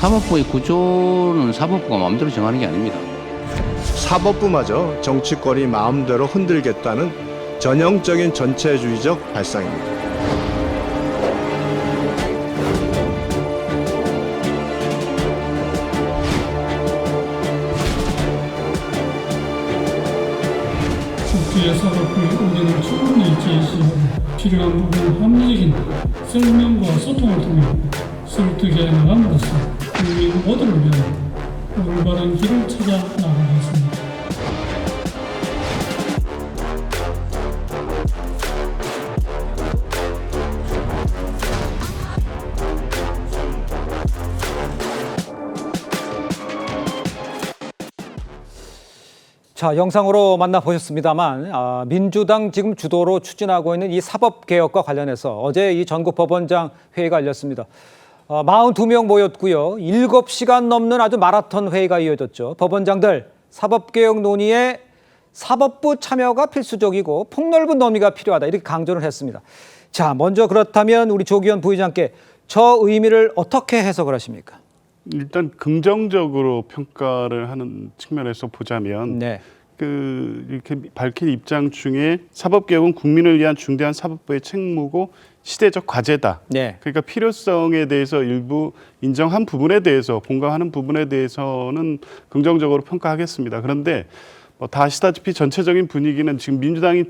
사법부의 구조는 사법부가 마음대로 정하는 게 아닙니다. 사법부마저 정치권이 마음대로 흔들겠다는 전형적인 전체주의적 발상입니다. 국제의 사법부의 의견을 충분히 제시하고 필요한 부분 합리적인 설명과 소통을 통해 설득해 나감으로써 국민 모두를 위한 올바른 길을 찾아 나가겠습니다. 자, 영상으로 만나보셨습니다만, 아, 민주당 지금 주도로 추진하고 있는 이 사법 개혁과 관련해서 어제 이 전국 법원장 회의가 열렸습니다. 어, 42명 모였고요. 7시간 넘는 아주 마라톤 회의가 이어졌죠. 법원장들 사법개혁 논의에 사법부 참여가 필수적이고 폭넓은 논의가 필요하다 이렇게 강조를 했습니다. 자, 먼저 그렇다면 우리 조기현 부의장께 저 의미를 어떻게 해석을 하십니까? 일단 긍정적으로 평가를 하는 측면에서 보자면 네. 그 이렇게 밝힌 입장 중에 사법 개혁은 국민을 위한 중대한 사법부의 책무고 시대적 과제다. 네. 그러니까 필요성에 대해서 일부 인정한 부분에 대해서 공감하는 부분에 대해서는 긍정적으로 평가하겠습니다. 그런데 뭐다 아시다시피 전체적인 분위기는 지금 민주당이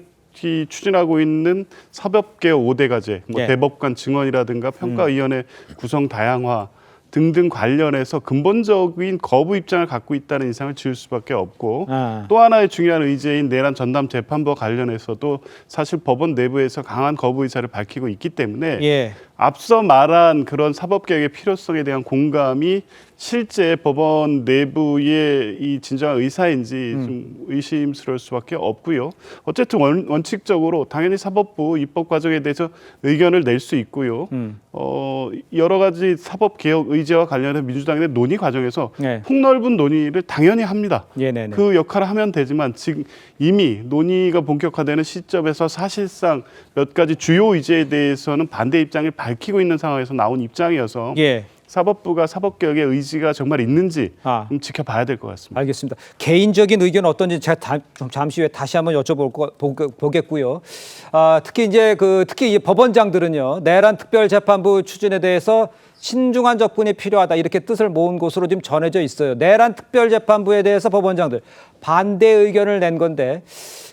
이 추진하고 있는 사법개혁 5대 과제, 뭐 네. 대법관 증언이라든가 평가위원회 구성 다양화 등등 관련해서 근본적인 거부 입장을 갖고 있다는 인상을 지을 수밖에 없고 아. 또 하나의 중요한 의제인 내란 전담 재판부와 관련해서도 사실 법원 내부에서 강한 거부 의사를 밝히고 있기 때문에 예. 앞서 말한 그런 사법개혁의 필요성에 대한 공감이 실제 법원 내부의 이 진정한 의사인지 좀 의심스러울 수밖에 없고요. 어쨌든 원, 원칙적으로 당연히 사법부 입법 과정에 대해서 의견을 낼 수 있고요. 어, 여러 가지 사법개혁 의제와 관련된 민주당의 논의 과정에서 네. 폭넓은 논의를 당연히 합니다. 예, 네, 네. 그 역할을 하면 되지만 지금 이미 논의가 본격화되는 시점에서 사실상 몇 가지 주요 의제에 대해서는 반대 입장을 밝 히고 있는 상황에서 나온 입장이어서 예. 사법부가 사법개혁의 의지가 정말 있는지 아. 좀 지켜봐야 될 것 같습니다. 알겠습니다. 개인적인 의견 어떤지 제가 다, 좀 잠시 후에 다시 한번 여쭤볼 거 보, 보겠고요. 아, 특히 이제 그 특히 이 법원장들은요 내란 특별재판부 추진에 대해서 신중한 접근이 필요하다 이렇게 뜻을 모은 것으로 지금 전해져 있어요. 내란 특별재판부에 대해서 법원장들 반대 의견을 낸 건데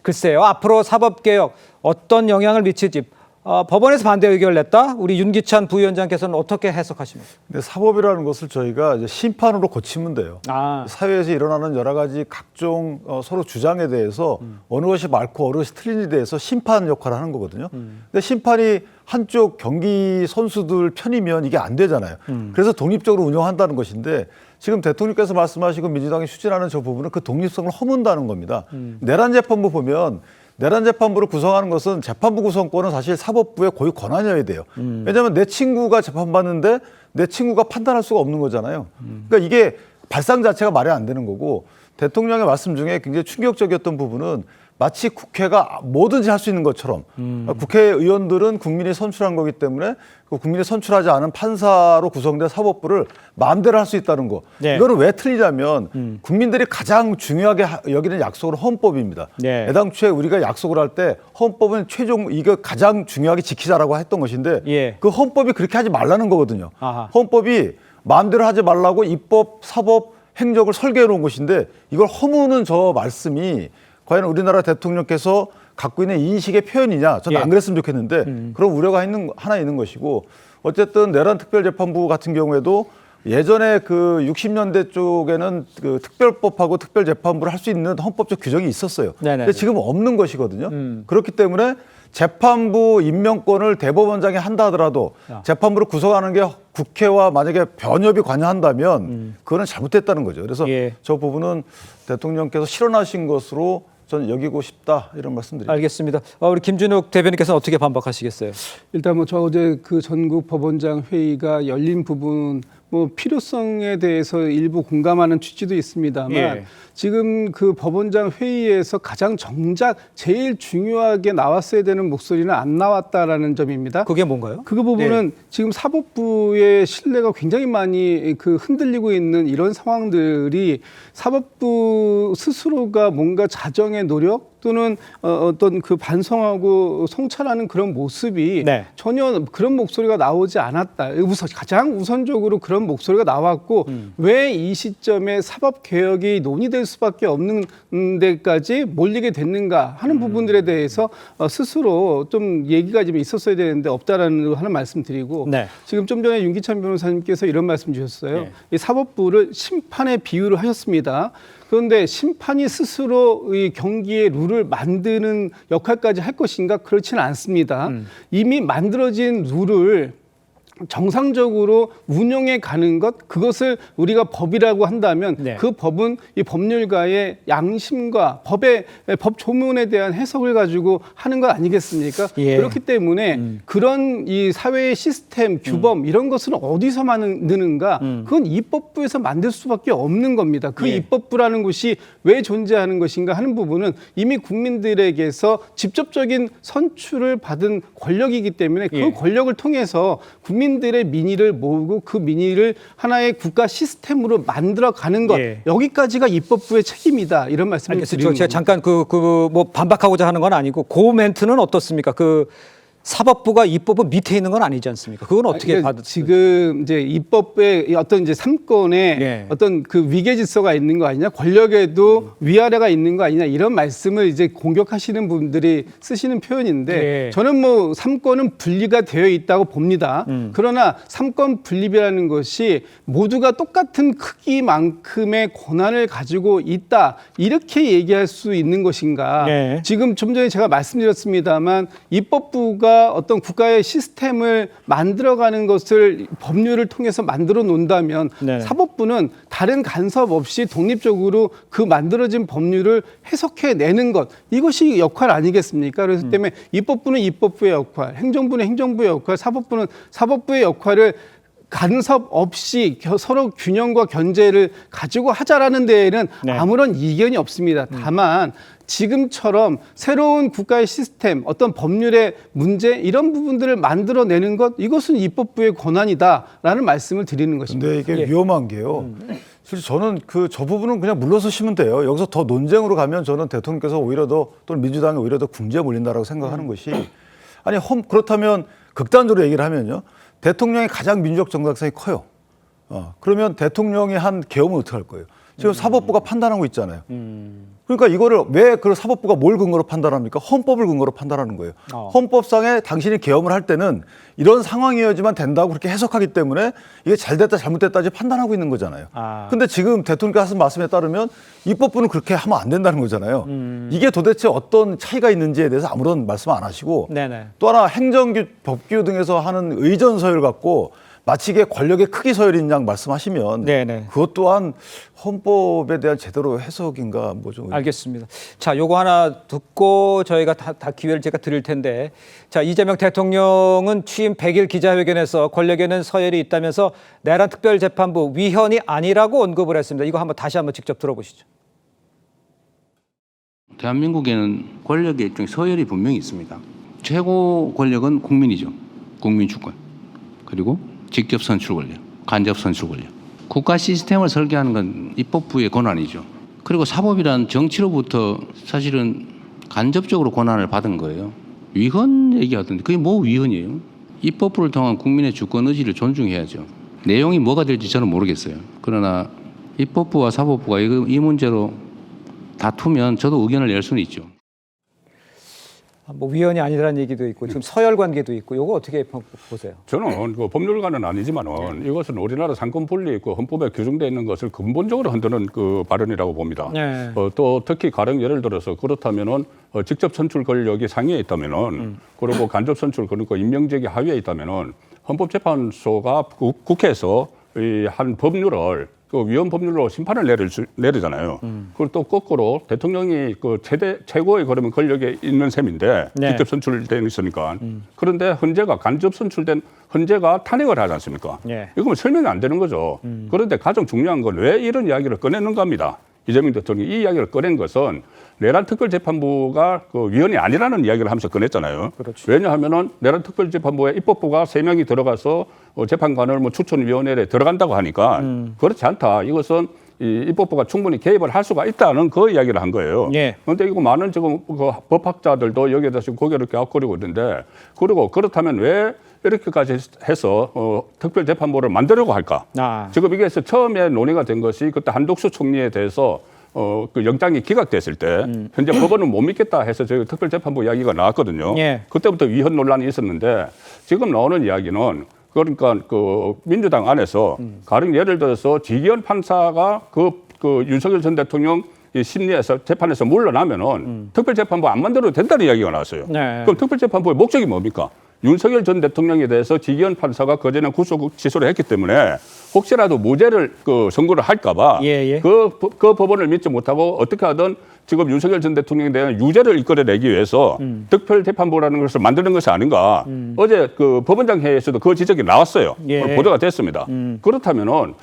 글쎄요 앞으로 사법개혁 어떤 영향을 미칠지 어, 법원에서 반대 의견을 냈다. 우리 윤기찬 부위원장께서는 어떻게 해석하십니까? 근데 사법이라는 것을 저희가 이제 심판으로 고치면 돼요. 아. 사회에서 일어나는 여러 가지 각종 어, 서로 주장에 대해서 어느 것이 맞고 어느 것이 틀린지에 대해서 심판 역할을 하는 거거든요. 근데 심판이 한쪽 경기 선수들 편이면 이게 안 되잖아요. 그래서 독립적으로 운영한다는 것인데 지금 대통령께서 말씀하시고 민주당이 추진하는 저 부분은 그 독립성을 허문다는 겁니다. 내란 재판부 보면 내란 재판부를 구성하는 것은 재판부 구성권은 사실 사법부의 고유 권한이어야 돼요. 왜냐하면 내 친구가 재판받는데 내 친구가 판단할 수가 없는 거잖아요. 그러니까 이게 발상 자체가 말이 안 되는 거고 대통령의 말씀 중에 굉장히 충격적이었던 부분은 마치 국회가 뭐든지 할 수 있는 것처럼 국회의원들은 국민이 선출한 거기 때문에 그 국민이 선출하지 않은 판사로 구성된 사법부를 마음대로 할 수 있다는 거. 네. 이거는 왜 틀리냐면 국민들이 가장 중요하게 하- 여기는 약속은 헌법입니다. 네. 애당초에 우리가 약속을 할 때 헌법은 최종 이거 가장 중요하게 지키자라고 했던 것인데 예. 그 헌법이 그렇게 하지 말라는 거거든요. 아하. 헌법이 마음대로 하지 말라고 입법, 사법, 행정을 설계해 놓은 것인데 이걸 허무는 저 말씀이 과연 우리나라 대통령께서 갖고 있는 인식의 표현이냐 저는 예. 음. 안 그랬으면 좋겠는데 그런 우려가 있는 하나 있는 것이고 어쨌든 내란 특별재판부 같은 경우에도 예전에 그 60년대 쪽에는 그 특별법하고 특별재판부를 할 수 있는 헌법적 규정이 있었어요. 네네네. 음. 근데 지금 없는 것이거든요. 그렇기 때문에 재판부 임명권을 대법원장이 한다 하더라도 야. 재판부를 구성하는 게 국회와 만약에 변협이 관여한다면 그거는 잘못됐다는 거죠. 그래서 음. 예. 저 부분은 대통령께서 실현하신 것으로 저는 여기고 싶다 이런 말씀드립니다. 알겠습니다. 어, 우리 김준욱 대변인께서는 어떻게 반박하시겠어요? 일단 뭐 저 어제 그 전국 법원장 회의가 열린 부분 뭐 필요성에 대해서 일부 공감하는 취지도 있습니다만 예. 지금 그 법원장 회의에서 가장 정작 제일 중요하게 나왔어야 되는 목소리는 안 나왔다라는 점입니다. 그게 뭔가요? 그 부분은 지금 사법부의 신뢰가 굉장히 많이 그 흔들리고 있는 이런 상황들이 사법부 스스로가 뭔가 자정의 노력 또는 어, 어떤 그 반성하고 성찰하는 그런 모습이 네. 전혀 그런 목소리가 나오지 않았다. 우선 가장 우선적으로 그런 목소리가 나왔고 왜이 시점에 사법 개혁이 논의될 수밖에 없는 데까지 몰리게 됐는가 하는 부분들에 대해서 어, 스스로 좀 얘기가 좀 있었어야 되는데 없다라는 하는 말씀드리고 네. 지금 좀 전에 윤기찬 변호사님께서 이런 말씀 주셨어요. 네. 이 사법부를 심판에 비유를 하셨습니다. 그런데 심판이 스스로 이 경기의 룰을 만드는 역할까지 할 것인가 그렇지는 않습니다. 음. 이미 만들어진 룰을 정상적으로 운영해 가는 것 그것을 우리가 법이라고 한다면 네. 그 법은 이 법률가의 양심과 법의 법 조문에 대한 해석을 가지고 하는 것 아니겠습니까? 예. 그렇기 때문에 그런 이 사회의 시스템 규범 이런 것은 어디서 만드는가? 그건 입법부에서 만들 수밖에 없는 겁니다. 그 예. 입법부라는 곳이 왜 존재하는 것인가 하는 부분은 이미 국민들에게서 직접적인 선출을 받은 권력이기 때문에 그 예. 권력을 통해서 국민 들의 민의를 모으고 그 민의를 하나의 국가 시스템으로 만들어 가는 것 예. 여기까지가 입법부의 책임이다 이런 말씀을. 드리는 제가 겁니다. 잠깐 그 그 뭐 반박하고자 하는 건 아니고 그 멘트는 어떻습니까? 그 사법부가 입법부 밑에 있는 건 아니지 않습니까? 그건 어떻게 그러니까 받 지금 이제 입법의 어떤 이제 삼권에 예. 어떤 그 위계 질서가 있는 거 아니냐 권력에도 위아래가 있는 거 아니냐 이런 말씀을 이제 공격하시는 분들이 쓰시는 표현인데 예. 저는 뭐 삼권은 분리가 되어 있다고 봅니다. 음. 그러나 삼권 분립이라는 것이 모두가 똑같은 크기만큼의 권한을 가지고 있다 이렇게 얘기할 수 있는 것인가? 네. 지금 좀 전에 제가 말씀드렸습니다만 입법부가 어떤 국가의 시스템을 만들어가는 것을 법률을 통해서 만들어 놓는다면 네. 사법부는 다른 간섭 없이 독립적으로 그 만들어진 법률을 해석해 내는 것 이것이 역할 아니겠습니까? 그래서 음. 때문에 입법부는 입법부의 역할, 행정부는 행정부의 역할, 사법부는 사법부의 역할을 간섭 없이 겨- 서로 균형과 견제를 가지고 하자라는 데에는 네. 아무런 이견이 없습니다. 다만 지금처럼 새로운 국가의 시스템, 어떤 법률의 문제 이런 부분들을 만들어내는 것 이것은 입법부의 권한이다라는 말씀을 드리는 것입니다. 근데 이게 예. 위험한 게요. 사실 저는 그 저 부분은 그냥 물러서시면 돼요. 여기서 더 논쟁으로 가면 저는 대통령께서 오히려 더 또는 민주당이 오히려 더 궁지에 몰린다라고 생각하는 것이 아니 험 그렇다면 극단적으로 얘기를 하면요. 대통령이 가장 민주적 정당성이 커요. 어, 그러면 대통령이 한 계엄은 어떻게 할 거예요? 지금 사법부가 판단하고 있잖아요. 그러니까 이거를 왜 그 사법부가 뭘 근거로 판단합니까? 헌법을 근거로 판단하는 거예요. 어. 헌법상에 당신이 계엄을 할 때는 이런 상황이어야지만 된다고 그렇게 해석하기 때문에 이게 잘 됐다 잘못됐다지 판단하고 있는 거잖아요. 아. 근데 지금 대통령께서 하신 말씀에 따르면 입법부는 그렇게 하면 안 된다는 거잖아요. 음. 이게 도대체 어떤 차이가 있는지에 대해서 아무런 말씀 안 하시고 네네. 또 하나 행정규, 법규 등에서 하는 의전 서열 갖고 마치 이게 권력의 크기 서열인 양 말씀하시면 네네. 그것 또한 헌법에 대한 제대로 해석인가 뭐 좀 알겠습니다. 자, 요거 하나 듣고 저희가 다, 다 기회를 제가 드릴 텐데, 자 이재명 대통령은 취임 100일 기자회견에서 권력에는 서열이 있다면서 내란 특별재판부 위헌이 아니라고 언급을 했습니다. 이거 한번 다시 한번 직접 들어보시죠. 대한민국에는 권력의 일종의 서열이 분명히 있습니다. 최고 권력은 국민이죠. 국민 주권. 그리고 직접 선출 권력, 간접 선출 권력. 국가 시스템을 설계하는 건 입법부의 권한이죠. 그리고 사법이란 정치로부터 사실은 간접적으로 권한을 받은 거예요. 위헌 얘기하던데 그게 뭐 위헌이에요? 입법부를 통한 국민의 주권 의지를 존중해야죠. 내용이 뭐가 될지 저는 모르겠어요. 그러나 입법부와 사법부가 이, 이 문제로 다투면 저도 의견을 낼 수는 있죠. 아, 뭐 위헌이 아니라는 얘기도 있고 지금 서열 관계도 있고 요거 어떻게 보- 보세요? 저는 그 법률가는 아니지만은 이것은 우리나라 상권 분리 있고 헌법에 규정되어 있는 것을 근본적으로 흔드는 그 발언이라고 봅니다. 네. 어, 또 특히 가령 예를 들어서 그렇다면은 어, 직접 선출 권력이 상위에 있다면은 그리고 간접 선출 그러니까 임명직이 하위에 있다면은 헌법재판소가 국- 국회에서 이 한 법률을 그 위헌 법률로 심판을 내릴 수, 내리잖아요. 그걸 또 거꾸로 대통령이 그 최대 최고의 그러면 권력에 있는 셈인데 네. 직접 선출된 있으니까 그런데 헌재가 간접 선출된 헌재가 탄핵을 하지 않습니까? 예. 이거면 설명이 안 되는 거죠. 그런데 가장 중요한 건 왜 이런 이야기를 꺼내는가 합니다. 이재명 대통령이 이 이야기를 꺼낸 것은 내란 특별재판부가 그 위원이 아니라는 이야기를 하면서 꺼냈잖아요. 왜냐하면은 내란 특별재판부에 입법부가 세 명이 들어가서 어, 재판관을 뭐 추천위원회에 들어간다고 하니까 그렇지 않다. 이것은 이 입법부가 충분히 개입을 할 수가 있다는 그 이야기를 한 거예요. 예. 그런데 이거 많은 지금 그 법학자들도 여기에 대해서 고개를 갸웃거리고 있는데 그리고 그렇다면 왜 이렇게까지 해서 어, 특별재판부를 만들려고 할까? 아. 지금 이게 서 처음에 논의가 된 것이 그때 한독수 총리에 대해서 어, 그 영장이 기각됐을 때 현재 법원은 못 믿겠다 해서 저희 특별재판부 이야기가 나왔거든요. 예. 그때부터 위헌 논란이 있었는데 지금 나오는 이야기는 그러니까 그 민주당 안에서 가령 예를 들어서 지기현 판사가 그, 그 윤석열 전 대통령 이 심리에서 재판에서 물러나면은 특별재판부 안 만들어도 된다는 이야기가 나왔어요. 네. 그럼 특별재판부의 목적이 뭡니까? 윤석열 전 대통령에 대해서 지기현 판사가 그전에 구속 취소를 했기 때문에 혹시라도 무죄를 그 선고를 할까봐 예, 예. 그, 법- 그 법원을 믿지 못하고 어떻게 하든 지금 윤석열 전 대통령에 대한 유죄를 이끌어내기 위해서 음. 특별재판부라는 것을 만드는 것이 아닌가. 어제 그 법원장 회의에서도 그 지적이 나왔어요. 예. 음. 보도가 됐습니다. 그렇다면은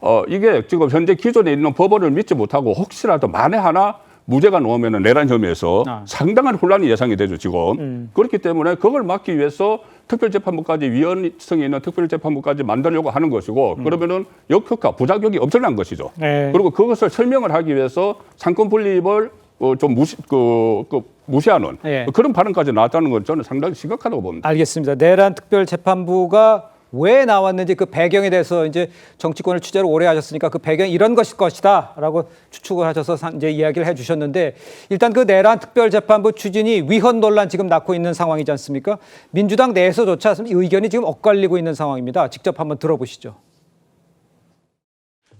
어, 이게 지금 현재 기존에 있는 법원을 믿지 못하고 혹시라도 만에 하나 무죄가 나오면은 내란 혐의에서 아. 음. 상당한 혼란이 예상이 되죠 지금 그렇기 때문에 그걸 막기 위해서 특별재판부까지 위헌성이 있는 특별재판부까지 만들려고 하는 것이고 그러면은 역효과 부작용이 엄청난 것이죠. 음. 네. 그리고 그것을 설명을 하기 위해서 상권 분립을 어, 좀 무시 그, 그 무시하는 예. 그런 발언까지 나왔다는 건 저는 상당히 심각하다고 봅니다. 알겠습니다. 내란 특별 재판부가 왜 나왔는지 그 배경에 대해서 이제 정치권을 취재를 오래 하셨으니까 그 배경 이 이런 것일 것이다라고 추측을 하셔서 사- 이제 이야기를 해주셨는데 일단 그 내란 특별 재판부 추진이 위헌 논란 지금 낳고 있는 상황이지 않습니까? 민주당 내에서조차 의견이 지금 엇갈리고 있는 상황입니다. 직접 한번 들어보시죠.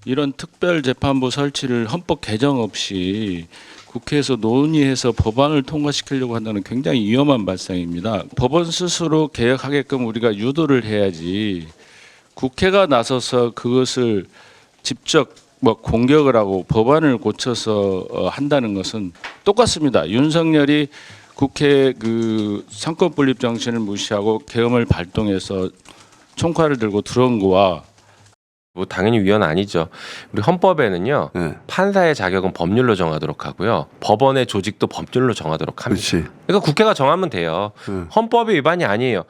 이런 특별재판부 설치를 헌법 개정 없이 국회에서 논의해서 법안을 통과시키려고 한다는 굉장히 위험한 발상입니다. 법원 스스로 개혁하게끔 우리가 유도를 해야지 국회가 나서서 그것을 직접 뭐 공격을 하고 법안을 고쳐서 어, 한다는 것은 똑같습니다. 윤석열이 국회 그 상권 분립 정신을 무시하고 계엄을 발동해서 총칼을 들고 들어온 거와 뭐 당연히 위헌 아니죠. 우리 헌법에는요 네. 판사의 자격은 법률로 정하도록 하고요 법원의 조직도 법률로 정하도록 합니다. 그렇지. 그러니까 국회가 정하면 돼요. 네. 헌법이 위반이 아니에요.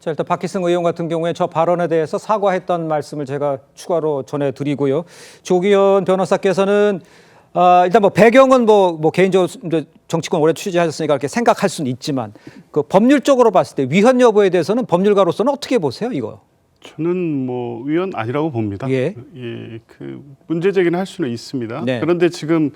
자, 일단 박희승 의원 같은 경우에 저 발언에 대해서 사과했던 말씀을 제가 추가로 전해드리고요. 조기현 변호사께서는 아, 일단 뭐 배경은 뭐, 뭐 개인적으로 이제 정치권 오래 취재하셨으니까 이렇게 생각할 수는 있지만 그 법률적으로 봤을 때 위헌 여부에 대해서는 법률가로서는 어떻게 보세요, 이거? 저는 뭐 위헌 아니라고 봅니다. 예. 예, 그 문제 제기는 할 수는 있습니다. 네. 그런데 지금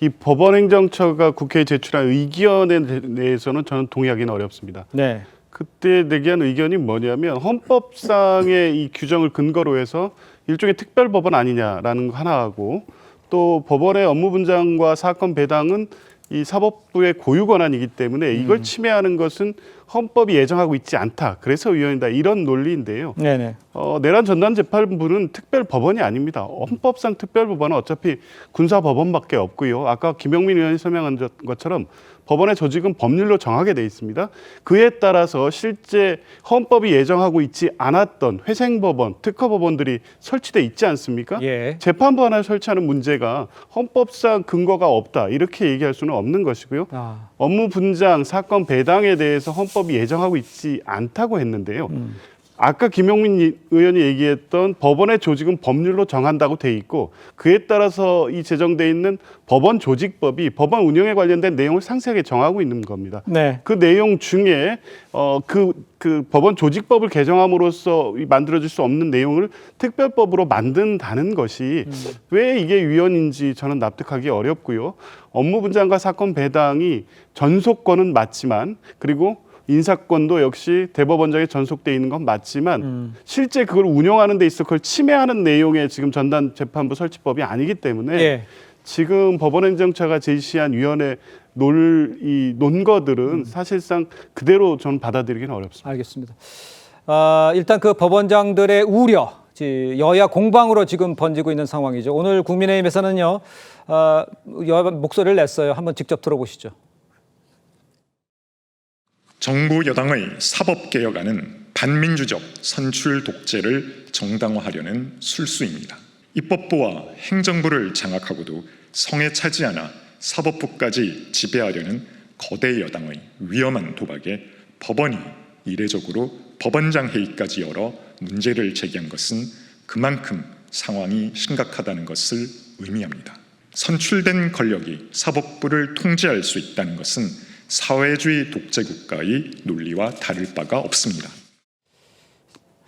이 법원행정처가 국회에 제출한 의견에 대- 대해서는 저는 동의하기는 어렵습니다. 네. 그때 내기한 의견이 뭐냐면 헌법상의 이 규정을 근거로 해서 일종의 특별 법원 아니냐라는 거 하나하고 또 법원의 업무 분장과 사건 배당은 이 사법부의 고유 권한이기 때문에 이걸 침해하는 것은 헌법이 예정하고 있지 않다. 그래서 위헌이다. 이런 논리인데요. 네네. 어, 내란 전담 재판부는 특별 법원이 아닙니다. 헌법상 특별 법원은 어차피 군사 법원밖에 없고요. 아까 김영민 의원이 설명한 것- 것처럼 법원의 조직은 법률로 정하게 돼 있습니다. 그에 따라서 실제 헌법이 예정하고 있지 않았던 회생법원, 특허법원들이 설치돼 있지 않습니까? 예. 재판부 하나 설치하는 문제가 헌법상 근거가 없다 이렇게 얘기할 수는 없는 것이고요. 아, 업무 분장, 사건 배당에 대해서 헌법이 예정하고 있지 않다고 했는데요. 아까 김용민 이- 의원이 얘기했던 법원의 조직은 법률로 정한다고 돼 있고 그에 따라서 이 제정돼 있는 법원 조직법이 법원 운영에 관련된 내용을 상세하게 정하고 있는 겁니다. 네. 그 내용 중에 어그 그 법원 조직법을 개정함으로써 이 만들어질 수 없는 내용을 특별법으로 만든다는 것이 왜 이게 위헌인지 저는 납득하기 어렵고요. 업무 분장과 사건 배당이 전속권은 맞지만 그리고 인사권도 역시 대법원장에 전속돼 있는 건 맞지만 실제 그걸 운영하는 데 있어 그걸 침해하는 내용의 지금 전담 재판부 설치법이 아니기 때문에 예. 지금 법원행정처가 제시한 위원회 놀이 논거들은 사실상 그대로 저는 받아들이기는 어렵습니다. 알겠습니다. 아, 일단 그 법원장들의 우려, 지- 여야 공방으로 지금 번지고 있는 상황이죠. 오늘 국민의힘에서는요 어, 여야 목소리를 냈어요. 한번 직접 들어보시죠. 정부 여당의 사법개혁안은 반민주적 선출 독재를 정당화하려는 술수입니다. 입법부와 행정부를 장악하고도 성에 차지 않아 사법부까지 지배하려는 거대 여당의 위험한 도박에 법원이 이례적으로 법원장 회의까지 열어 문제를 제기한 것은 그만큼 상황이 심각하다는 것을 의미합니다. 선출된 권력이 사법부를 통제할 수 있다는 것은 사회주의 독재 국가의 논리와 다를 바가 없습니다.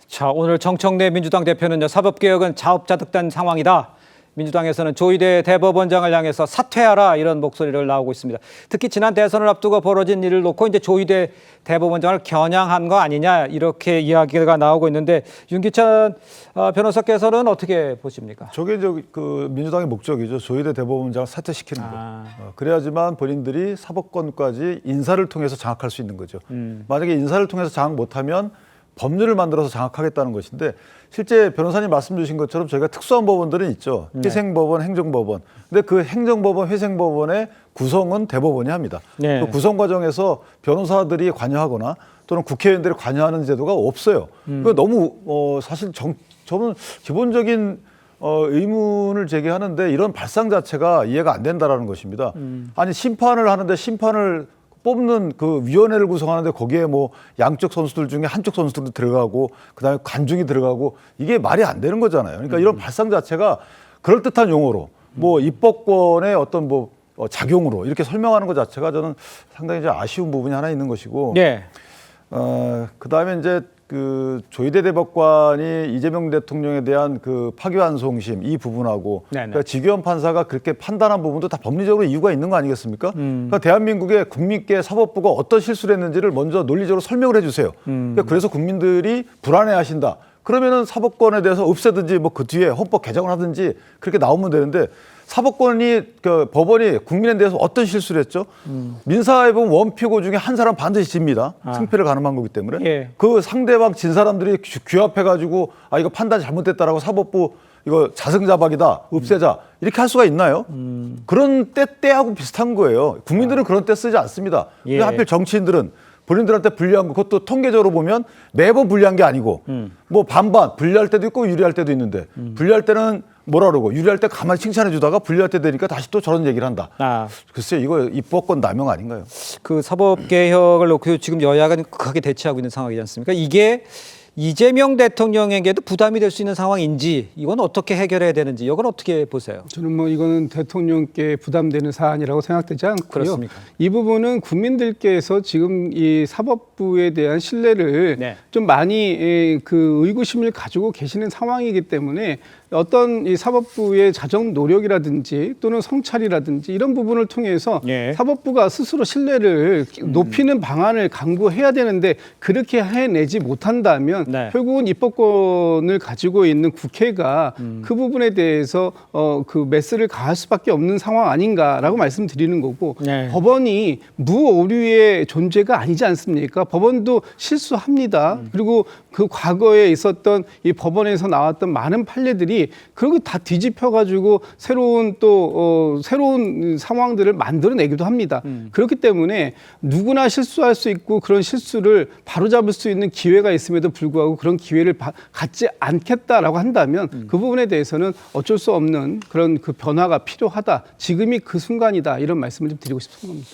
자, 오늘 정청래 민주당 대표는요, 사법개혁은 자업자득된 상황이다. 민주당에서는 조희대 대법원장을 향해서 사퇴하라 이런 목소리를 나오고 있습니다. 특히 지난 대선을 앞두고 벌어진 일을 놓고 이제 조희대 대법원장을 겨냥한 거 아니냐 이렇게 이야기가 나오고 있는데 윤기찬 어, 변호사께서는 어떻게 보십니까? 저게 이제 그 민주당의 목적이죠. 조희대 대법원장을 사퇴시키는 거. 아. 어, 그래야지만 본인들이 사법권까지 인사를 통해서 장악할 수 있는 거죠. 만약에 인사를 통해서 장악 못하면 법률을 만들어서 장악하겠다는 것인데 실제 변호사님 말씀 주신 것처럼 저희가 특수한 법원들은 있죠. 회생법원, 행정법원. 근데 그 행정법원, 회생법원의 구성은 대법원이 합니다. 네. 그 구성 과정에서 변호사들이 관여하거나 또는 국회의원들이 관여하는 제도가 없어요. 그 너무 어 사실 정 저는 기본적인 어, 의문을 제기하는데 이런 발상 자체가 이해가 안 된다라는 것입니다. 아니 심판을 하는데 심판을 뽑는 그 위원회를 구성하는데 거기에 뭐 양쪽 선수들 중에 한쪽 선수들도 들어가고 그다음에 관중이 들어가고 이게 말이 안 되는 거잖아요. 그러니까 이런 발상 자체가 그럴 듯한 용어로 뭐 입법권의 어떤 뭐 어, 작용으로 이렇게 설명하는 것 자체가 저는 상당히 좀 아쉬운 부분이 하나 있는 것이고 예. 어, 그 다음에 이제 그 조희대 대법관이 이재명 대통령에 대한 그 파기환송심 이 부분하고 네네. 그러니까 지규현 판사가 그렇게 판단한 부분도 다 법리적으로 이유가 있는 거 아니겠습니까? 음. 그러니까 대한민국의 국민께 사법부가 어떤 실수를 했는지를 먼저 논리적으로 설명을 해주세요. 음. 그러니까 그래서 국민들이 불안해하신다. 그러면은 사법권에 대해서 없애든지 뭐 그 뒤에 헌법 개정을 하든지 그렇게 나오면 되는데 사법권이 그 법원이 국민에 대해서 어떤 실수를 했죠? 민사에 보면 원피고 중에 한 사람 반드시 집니다. 승패를 가늠한 거기 때문에 예. 그 상대방 진 사람들이 규- 규합해 가지고 아 이거 판단 잘못됐다라고 사법부 이거 자승자박이다 없애자 이렇게 할 수가 있나요? 그런 때 때하고 비슷한 거예요. 국민들은 그런 때 쓰지 않습니다. 예. 왜 하필 정치인들은 본인들한테 불리한 거 그것도 통계적으로 보면 매번 불리한 게 아니고 뭐 반반 불리할 때도 있고 유리할 때도 있는데 불리할 때는 뭐라 그러고 유리할 때 가만히 칭찬해 주다가 불리할 때 되니까 다시 또 저런 얘기를 한다. 아, 글쎄 이거 입법권 남용 아닌가요? 그 사법 개혁을 놓고 지금 여야가 크게 대치하고 있는 상황이지 않습니까? 이게 이재명 대통령에게도 부담이 될 수 있는 상황인지 이건 어떻게 해결해야 되는지 이건 어떻게 보세요? 저는 뭐 이거는 대통령께 부담되는 사안이라고 생각되지 않고요. 그렇습니까? 이 부분은 국민들께서 지금 이 사법부에 대한 신뢰를 네. 좀 많이 에, 그 의구심을 가지고 계시는 상황이기 때문에 어떤 이 사법부의 자정 노력이라든지 또는 성찰이라든지 이런 부분을 통해서 예. 사법부가 스스로 신뢰를 높이는 방안을 강구해야 되는데 그렇게 해내지 못한다면 네. 결국은 입법권을 가지고 있는 국회가 그 부분에 대해서 어, 그 메스를 가할 수밖에 없는 상황 아닌가라고 말씀드리는 거고 네. 법원이 무오류의 존재가 아니지 않습니까? 법원도 실수합니다. 그리고 그 과거에 있었던 이 법원에서 나왔던 많은 판례들이 그리고 다 뒤집혀 가지고 새로운 또 어, 새로운 상황들을 만들어내기도 합니다. 그렇기 때문에 누구나 실수할 수 있고 그런 실수를 바로잡을 수 있는 기회가 있음에도 불구하고 그런 기회를 바- 갖지 않겠다라고 한다면 그 부분에 대해서는 어쩔 수 없는 그런 그 변화가 필요하다. 지금이 그 순간이다. 이런 말씀을 좀 드리고 싶은 겁니다.